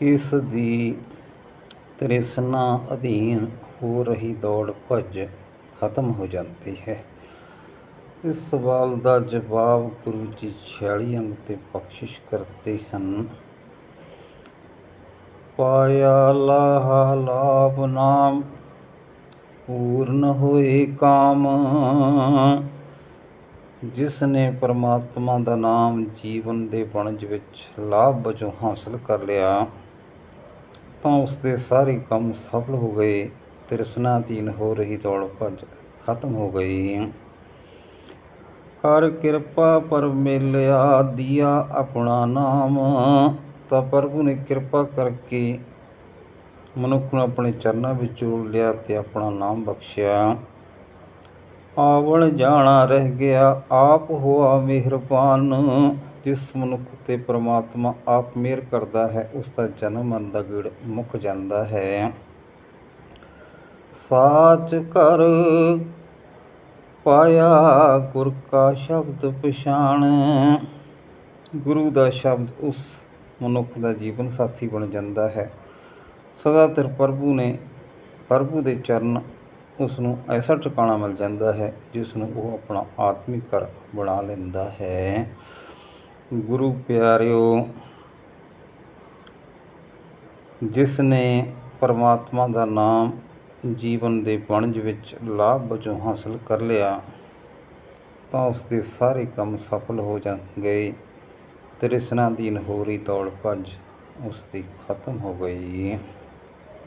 ਕਿਸ ਦੀ ਤ੍ਰਿਸ਼ਨਾ ਅਧੀਨ ਹੋ ਰਹੀ ਦੌੜ ਭੱਜ ਖਤਮ ਹੋ ਜਾਂਦੀ ਹੈ। ਇਸ ਸਵਾਲ ਦਾ ਜਵਾਬ ਗੁਰੂ ਜੀ 46 ਅੰਗ ਤੇ ਬਖਸ਼ਿਸ਼ ਕਰਦੇ ਹਨ। ਪਾਇਆ ਲਾਹਾ ਲਾਭ ਨਾਮ, ਪੂਰਨ ਹੋਏ ਕਾਮ। ਜਿਸ ਨੇ ਪਰਮਾਤਮਾ ਦਾ ਨਾਮ ਜੀਵਨ ਦੇ ਵਣਜ ਵਿੱਚ ਲਾਭ ਵਜੋਂ ਹਾਸਲ ਕਰ ਲਿਆ ਤਾਂ ਉਸਦੇ ਸਾਰੇ ਕੰਮ ਸਫਲ ਹੋ ਗਏ ਤ੍ਰਿਸ਼ਨਾਧੀਨ ਹੋ ਰਹੀ ਦੌੜ ਭੱਜ ਖਤਮ ਹੋ ਗਈ। ਕਰ ਕਿਰਪਾ ਪਰ ਮਿਲਿਆ ਦਿਆ ਆਪਣਾ ਨਾਮ, ਤਾਂ ਪ੍ਰਭੂ ਨੇ ਕਿਰਪਾ ਕਰਕੇ ਮਨੁੱਖ ਨੂੰ ਆਪਣੇ ਚਰਨਾਂ ਵਿੱਚ ਜੋੜ ਲਿਆ ਤੇ ਆਪਣਾ ਨਾਮ ਬਖਸ਼ਿਆ। ਆਵਣ ਜਾਣਾ ਰਹਿ ਗਿਆ, ਆਪ ਹੋਆ ਮਿਹਰਬਾਨ। ਜਿਸ ਮਨੁੱਖ ਤੇ ਪਰਮਾਤਮਾ ਆਪ ਮਿਹਰ ਕਰਦਾ ਹੈ, ਉਸ ਦਾ ਜਨਮ ਮਰਨ ਦਾ ਗੇੜ ਮੁੱਕ ਜਾਂਦਾ ਹੈ। ਸਾਚ ਕਰ ਪਾਇਆ ਗੁਰ ਕਾ ਸ਼ਬਦ ਪਛਾਣ। ਗੁਰੂ ਦਾ ਸ਼ਬਦ ਉਸ ਮਨੁੱਖ ਦਾ ਜੀਵਨ ਸਾਥੀ ਬਣ ਜਾਂਦਾ ਹੈ। ਸਦਾ ਤਰ ਪ੍ਰਭੂ ਨੇ ਪ੍ਰਭੂ ਦੇ ਚਰਨ ਉਸ ਨੂੰ ਐਸਾ ਟਿਕਾਣਾ ਮਿਲ ਜਾਂਦਾ ਹੈ, ਜਿਸ ਨੂੰ ਉਹ ਆਪਣਾ ਆਤਮਿਕ ਘਰ ਬਣਾ ਲੈਂਦਾ ਹੈ। ਗੁਰੂ ਪਿਆਰਿਓ, ਜਿਸ ਨੇ ਪਰਮਾਤਮਾ ਦਾ ਨਾਮ ਜੀਵਨ ਦੇ ਵਣਜ ਵਿੱਚ ਲਾਭ ਵਜੋਂ ਹਾਸਲ ਕਰ ਲਿਆ, ਤਾਂ ਉਸ ਦੇ ਸਾਰੇ ਕੰਮ ਸਫਲ ਹੋ ਜਾਂ ਗਏ ਤ੍ਰਿਸ਼ਨਾ ਦੀ ਨਹੋਰੀ ਦੌੜ ਭੱਜ ਉਸ ਦੀ ਖਤਮ ਹੋ ਗਈ।